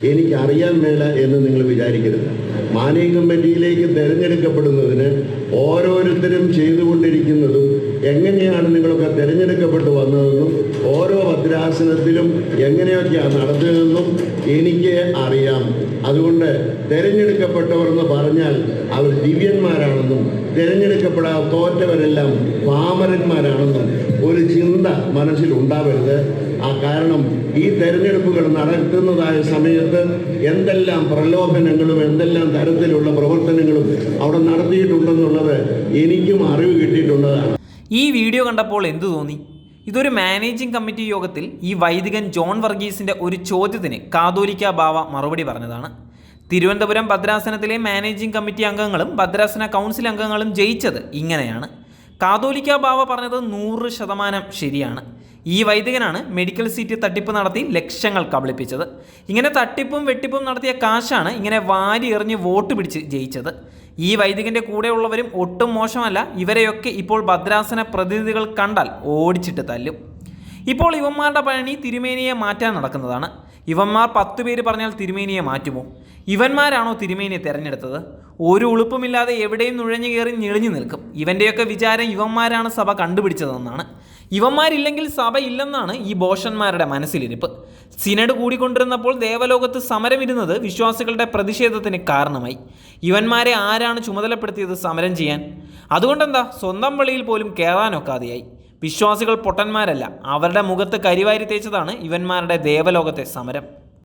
എനിക്ക് അറിയാൻ മേല എന്ന് നിങ്ങൾ വിചാരിക്കരുത്. മാനേജിംഗ് കമ്മിറ്റിയിലേക്ക് തിരഞ്ഞെടുക്കപ്പെടുന്നതിന് ഓരോരുത്തരും ചെയ്തുകൊണ്ടിരിക്കുന്നതും എങ്ങനെയാണ് നിങ്ങളൊക്കെ തിരഞ്ഞെടുക്കപ്പെട്ട് വന്നതെന്നും ഓരോ ഭദ്രാസനത്തിലും എങ്ങനെയൊക്കെയാണ് നടത്തിയതെന്നും എനിക്ക് അറിയാം. അതുകൊണ്ട് തിരഞ്ഞെടുക്കപ്പെട്ടവർ എന്ന് പറഞ്ഞാൽ അവർ ദിവ്യന്മാരാണെന്നും തിരഞ്ഞെടുക്കപ്പെടാൻ തോറ്റവരെല്ലാം പാമരന്മാരാണെന്ന് ഒരു ചിന്ത മനസ്സിൽ ഉണ്ടാവരുത് ആ കാരണം ഈ തെരഞ്ഞെടുപ്പുകൾ നടത്തുന്നതായ സമയത്ത് എന്തെല്ലാം പ്രലോഭനങ്ങളും എന്തെല്ലാം തരത്തിലുള്ള പ്രവർത്തനങ്ങളും അവിടെ നടത്തിയിട്ടുണ്ടെന്നുള്ളത് എനിക്കും അറിവ് കിട്ടിയിട്ടുള്ളതാണ്. ഈ വീഡിയോ കണ്ടപ്പോൾ എന്തു തോന്നി? ഇതൊരു മാനേജിംഗ് കമ്മിറ്റി യോഗത്തിൽ ഈ വൈദികൻ ജോൺ വർഗീസിന്റെ ഒരു ചോദ്യത്തിന് കാതോലിക്ക ബാവ മറുപടി പറഞ്ഞതാണ്. തിരുവനന്തപുരം ഭദ്രാസനത്തിലെ മാനേജിംഗ് കമ്മിറ്റി അംഗങ്ങളും ഭദ്രാസന കൗൺസിൽ അംഗങ്ങളും ജയിച്ചത് ഇങ്ങനെയാണ്. കാതോലിക്ക ബാവ പറഞ്ഞത് നൂറ് ശതമാനം ശരിയാണ്. ഈ വൈദികനാണ് മെഡിക്കൽ സീറ്റ് തട്ടിപ്പ് നടത്തി ലക്ഷങ്ങൾ കബളിപ്പിച്ചത്. ഇങ്ങനെ തട്ടിപ്പും വെട്ടിപ്പും നടത്തിയ കാശാണ് ഇങ്ങനെ വാരി എറിഞ്ഞ് വോട്ട് പിടിച്ച് ജയിച്ചത്. ഈ വൈദികന്റെ കൂടെയുള്ളവരും ഒട്ടും മോശമല്ല ഇവരെയൊക്കെ ഇപ്പോൾ ഭദ്രാസന പ്രതിനിധികൾ കണ്ടാൽ ഓടിച്ചിട്ട് തല്ലും. ഇപ്പോൾ ഇവന്മാരുടെ പണി തിരുമേനിയെ മാറ്റാൻ നടക്കുന്നതാണ്. ഇവന്മാർ പത്ത് പേര് പറഞ്ഞാൽ തിരുമേനിയെ മാറ്റുമോ? ഇവന്മാരാണോ തിരുമേനിയെ തിരഞ്ഞെടുത്തത്? ഒരു ഉളുപ്പുമില്ലാതെ എവിടെയും നുഴഞ്ഞു കയറി ഞെളിഞ്ഞു നിൽക്കും. ഇവന്റെയൊക്കെ വിചാരം ഇവന്മാരാണ് സഭ കണ്ടുപിടിച്ചതെന്നാണ്. ഇവന്മാരില്ലെങ്കിൽ സഭ ഇല്ലെന്നാണ് ഈ ബോഷന്മാരുടെ മനസ്സിലിരിപ്പ്. സിനഡ് കൂടിക്കൊണ്ടിരുന്നപ്പോൾ ദേവലോകത്ത് സമരമിരുന്നത് വിശ്വാസികളുടെ പ്രതിഷേധത്തിന് കാരണമായി. ഇവന്മാരെ ആരാണ് ചുമതലപ്പെടുത്തിയത് സമരം ചെയ്യാൻ? അതുകൊണ്ടെന്താ? സ്വന്തം പള്ളിയിൽ പോലും കയറാനൊക്കാതെയായി വിശ്വാസികൾ പൊട്ടന്മാരല്ല അവരുടെ മുഖത്ത് കരിവാരി തേച്ചതാണ് ഇവന്മാരുടെ ദേവലോകത്തെ സമരം.